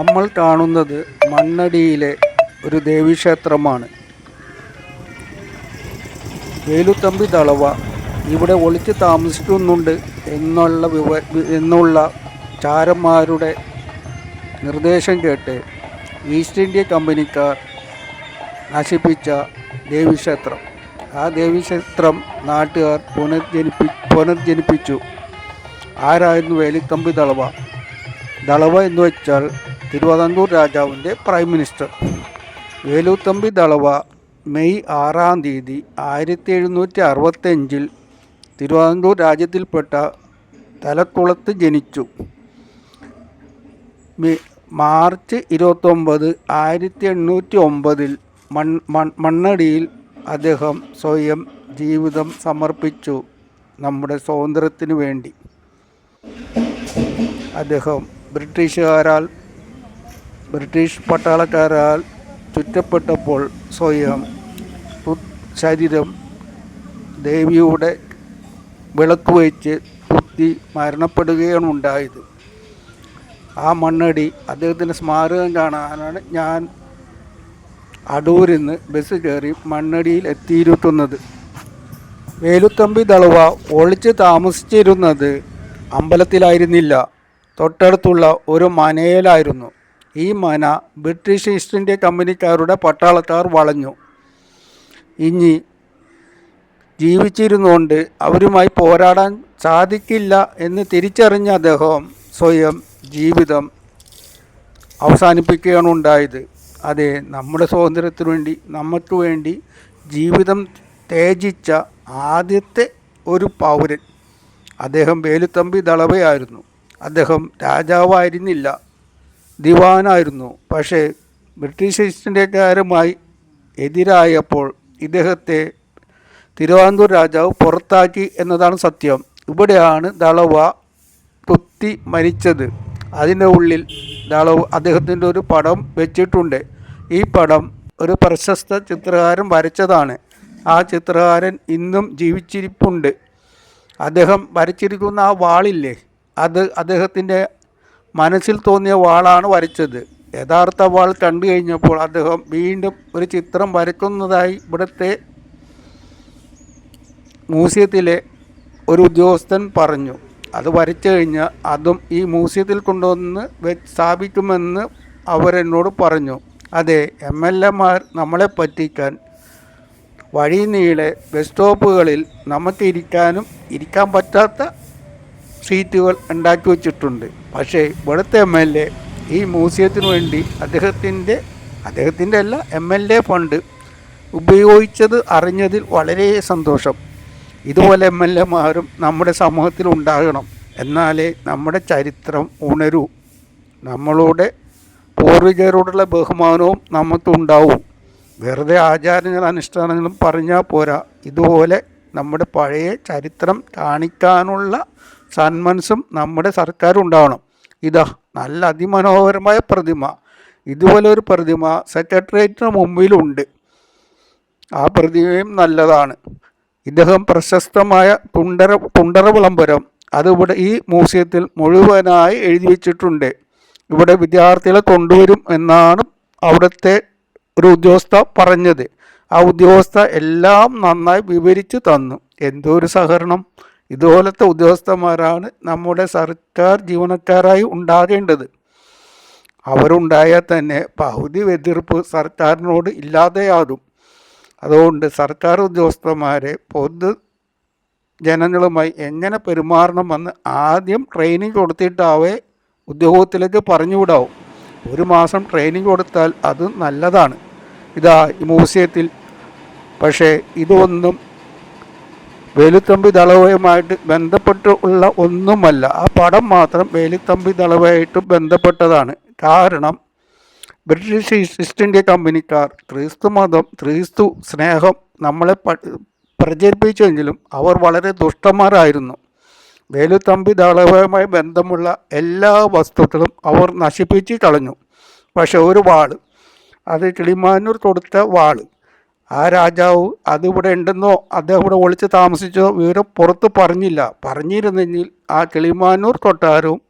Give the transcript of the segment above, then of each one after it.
നമ്മൾ കാണുന്നത് മണ്ണടിയിലെ ഒരു ദേവീക്ഷേത്രമാണ്. വേലുത്തമ്പി തളവ ഇവിടെ ഒളിച്ച് താമസിക്കുന്നുണ്ട് എന്നുള്ള വിവ എന്നുള്ള ചാരന്മാരുടെ നിർദ്ദേശം കേട്ട് ഈസ്റ്റ് ഇന്ത്യ കമ്പനിക്കാർ നശിപ്പിച്ച ദേവീക്ഷേത്രം. ആ ദേവീക്ഷേത്രം നാട്ടുകാർ പുനർജനിപ്പി പുനർജനിപ്പിച്ചു. ആരായിരുന്നു വേലിത്തമ്പി ദളവ? ദളവ എന്ന് വെച്ചാൽ തിരുവിതാംകൂർ രാജാവിന്റെ prime minister. Veluthampi Dalawa May ആറാം തീയതി ആയിരത്തി എഴുന്നൂറ്റി അറുപത്തഞ്ചിൽ തിരുവിതാംകൂർ രാജ്യത്തിൽപ്പെട്ട തലക്കുളത്ത് ജനിച്ചു. മാർച്ച് ഇരുപത്തൊമ്പത് ആയിരത്തി എണ്ണൂറ്റി ഒമ്പതിൽ മൺ മണ്ണടിയിൽ അദ്ദേഹം സ്വയം ജീവിതം സമർപ്പിച്ചു നമ്മുടെ സ്വാതന്ത്ര്യത്തിനു വേണ്ടി. അദ്ദേഹം ബ്രിട്ടീഷുകാരാൽ ബ്രിട്ടീഷ് പട്ടാളക്കാരാൽ ചുറ്റപ്പെട്ടപ്പോൾ സ്വയം ശരീരം ദേവിയുടെ വിളക്ക് വെച്ച് കുത്തി മരണപ്പെടുകയാണ് ഉണ്ടായത്. ആ മണ്ണടി അദ്ദേഹത്തിന്റെ സ്മാരകം കാണാനാണ് ഞാൻ അടൂരിൽ നിന്ന് ബസ് കയറി മണ്ണടിയിൽ എത്തിയിരുത്തുന്നത്. വേലുത്തമ്പി ദളവ ഒളിച്ച് താമസിച്ചിരുന്നത് അമ്പലത്തിലായിരുന്നില്ല. തൊട്ടടുത്തുള്ള ഒരു മനയിലായിരുന്നു ഈ മന ബ്രിട്ടീഷ് ഈസ്റ്റ് ഇന്ത്യ കമ്പനിക്കാരുടെ പട്ടാളക്കാർ വളഞ്ഞു. ഇനി ജീവിച്ചിരുന്നുകൊണ്ട് അവരുമായി പോരാടാൻ സാധിക്കില്ല എന്ന് തിരിച്ചറിഞ്ഞ അദ്ദേഹം സ്വയം ജീവിതം അവസാനിപ്പിക്കുകയാണ് ഉണ്ടായത്. അതെ നമ്മുടെ സ്വാതന്ത്ര്യത്തിനു വേണ്ടി നമുക്ക് വേണ്ടി ജീവിതം ത്യജിച്ച ആദ്യത്തെ ഒരു പൗരൻ. അദ്ദേഹം വേലുത്തമ്പി ദളവയായിരുന്നു. അദ്ദേഹം രാജാവായിരുന്നില്ല. ദിവാനായിരുന്നു. പക്ഷേ ബ്രിട്ടീഷ് ഈസ്റ്റ് ഇന്ത്യക്കാരുമായി എതിരായപ്പോൾ ഇദ്ദേഹത്തെ തിരുവിതാംകൂർ രാജാവ് പുറത്താക്കി എന്നതാണ് സത്യം. ഇവിടെയാണ് ദളവ കുത്തി മരിച്ചത്. അതിന്റെ ഉള്ളിൽ ദളവ് അദ്ദേഹത്തിന്റെ ഒരു പടം വെച്ചിട്ടുണ്ട്. ഈ പടം ഒരു പ്രശസ്ത ചിത്രകാരൻ വരച്ചതാണ്. ആ ചിത്രകാരൻ ഇന്നും ജീവിച്ചിരിപ്പുണ്ട്. അദ്ദേഹം വരച്ചിരിക്കുന്ന ആ വാളില്ലേ അത് അദ്ദേഹത്തിന്റെ മനസ്സിൽ തോന്നിയ വാളാണ് വരച്ചത്. യഥാർത്ഥ വാൾ കണ്ടു കഴിഞ്ഞപ്പോൾ അദ്ദേഹം വീണ്ടും ഒരു ചിത്രം വരയ്ക്കുന്നതായി ഇവിടുത്തെ മ്യൂസിയത്തിലെ ഒരു ഉദ്യോഗസ്ഥൻ പറഞ്ഞു. അത് വരച്ചു കഴിഞ്ഞാൽ അതും ഈ മ്യൂസിയത്തിൽ കൊണ്ടുവന്ന് വെച്ച് സ്ഥാപിക്കുമെന്ന് അവരെന്നോട് പറഞ്ഞു. അതെ എം എൽ എമാർ നമ്മളെ പറ്റിക്കാൻ വഴി നീളെ ബസ് സ്റ്റോപ്പുകളിൽ നമുക്ക് ഇരിക്കാനും ഇരിക്കാൻ പറ്റാത്ത സീറ്റുകൾ ഉണ്ടാക്കി വച്ചിട്ടുണ്ട്. പക്ഷേ ഇവിടുത്തെ എം എൽ എ ഈ മ്യൂസിയത്തിന് വേണ്ടി അദ്ദേഹത്തിന്റെ അദ്ദേഹത്തിന്റെ അല്ല എം എൽ എ ഫണ്ട് ഉപയോഗിച്ചത് അറിഞ്ഞതിൽ വളരെ സന്തോഷം. ഇതുപോലെ എം എൽ എമാരും നമ്മുടെ സമൂഹത്തിൽ ഉണ്ടാകണം. എന്നാലേ നമ്മുടെ ചരിത്രം ഉണരൂ. നമ്മളുടെ പൂർവികരോടുള്ള ബഹുമാനവും നമുക്കുണ്ടാവും വെറുതെ ആചാരങ്ങളും അനുഷ്ഠാനങ്ങളും പറഞ്ഞാൽ പോരാ. ഇതുപോലെ നമ്മുടെ പഴയ ചരിത്രം കാണിക്കാനുള്ള സന്മനസ്സും നമ്മുടെ സർക്കാർ ഉണ്ടാവണം ഇതാ നല്ല അതിമനോഹരമായ പ്രതിമ. ഇതുപോലെ ഒരു പ്രതിമ സെക്രട്ടേറിയറ്റിന് മുമ്പിലുണ്ട്. ആ പ്രതിമയും നല്ലതാണ്. ഇദ്ദേഹം പ്രശസ്തമായ തുണ്ടര തുണ്ടറ വിളംബരം അത് ഇവിടെ ഈ മ്യൂസിയത്തിൽ മുഴുവനായി എഴുതി വച്ചിട്ടുണ്ട്. ഇവിടെ വിദ്യാർത്ഥികളെ കൊണ്ടുവരും എന്നാണ് അവിടുത്തെ ഒരു ഉദ്യോഗസ്ഥ പറഞ്ഞത്. ആ ഉദ്യോഗസ്ഥ എല്ലാം നന്നായി വിവരിച്ചു തന്നു. എന്തോ ഒരു സഹകരണം. ഇതുപോലത്തെ ഉദ്യോഗസ്ഥന്മാരാണ് നമ്മുടെ സർക്കാർ ജീവനക്കാരായി ഉണ്ടാകേണ്ടത്. അവരുണ്ടായാൽ തന്നെ പകുതി എതിർപ്പ് സർക്കാരിനോട് ഇല്ലാതെയാകും. അതുകൊണ്ട് സർക്കാർ ഉദ്യോഗസ്ഥന്മാരെ പൊതു ജനങ്ങളുമായി എങ്ങനെ പെരുമാറണമെന്ന് ആദ്യം ട്രെയിനിങ് കൊടുത്തിട്ടാവേ ഉദ്യോഗത്തിലേക്ക് പറഞ്ഞുവിടാവും ഒരു മാസം ട്രെയിനിങ് കൊടുത്താൽ അത് നല്ലതാണ്. ഇതാ മ്യൂസിയത്തിൽ പക്ഷേ ഇതൊന്നും വേലുത്തമ്പി ദളവയുമായിട്ട് ബന്ധപ്പെട്ട് ഉള്ള ഒന്നുമല്ല. ആ പടം മാത്രം വേലുത്തമ്പി ദളവയായിട്ട് ബന്ധപ്പെട്ടതാണ്. കാരണം ബ്രിട്ടീഷ് ഈസ്റ്റ് ഇന്ത്യ കമ്പനിക്കാർ ക്രിസ്തു മതം ക്രിസ്തു സ്നേഹം നമ്മളെ പ്രചരിപ്പിച്ചെങ്കിലും അവർ വളരെ ദുഷ്ടന്മാരായിരുന്നു. വേലുത്തമ്പി ദളവയുമായി ബന്ധമുള്ള എല്ലാ വസ്തുക്കളും അവർ നശിപ്പിച്ച് കളഞ്ഞു. പക്ഷെ ഒരു വാൾ അത് കിളിമാനൂർ കൊടുത്ത വാൾ ആ രാജാവ് അതിവിടെ ഉണ്ടെന്നോ അദ്ദേഹം ഇവിടെ ഒളിച്ച് താമസിച്ചോ വിവരം പുറത്ത് പറഞ്ഞില്ല. പറഞ്ഞിരുന്നെങ്കിൽ ആ കിളിമാനൂർ കൊട്ടാരവും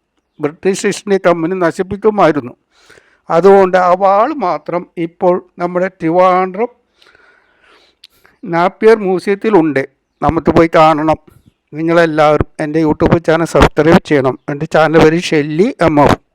ബ്രിട്ടീഷ് ഈസ്റ്റ് കമ്പനി നശിപ്പിക്കുമായിരുന്നു. അതുകൊണ്ട് അവാൾ വാൾ മാത്രം ഇപ്പോൾ നമ്മുടെ ട്രിവാൻഡ്രം നാപ്പിയർ മ്യൂസിയത്തിലുണ്ട് നമുക്ക് പോയി കാണണം. നിങ്ങളെല്ലാവരും എന്റെ യൂട്യൂബ് ചാനൽ സബ്സ്ക്രൈബ് ചെയ്യണം. എന്റെ ചാനൽ പേര് ഷെല്ലി എം എഫ്.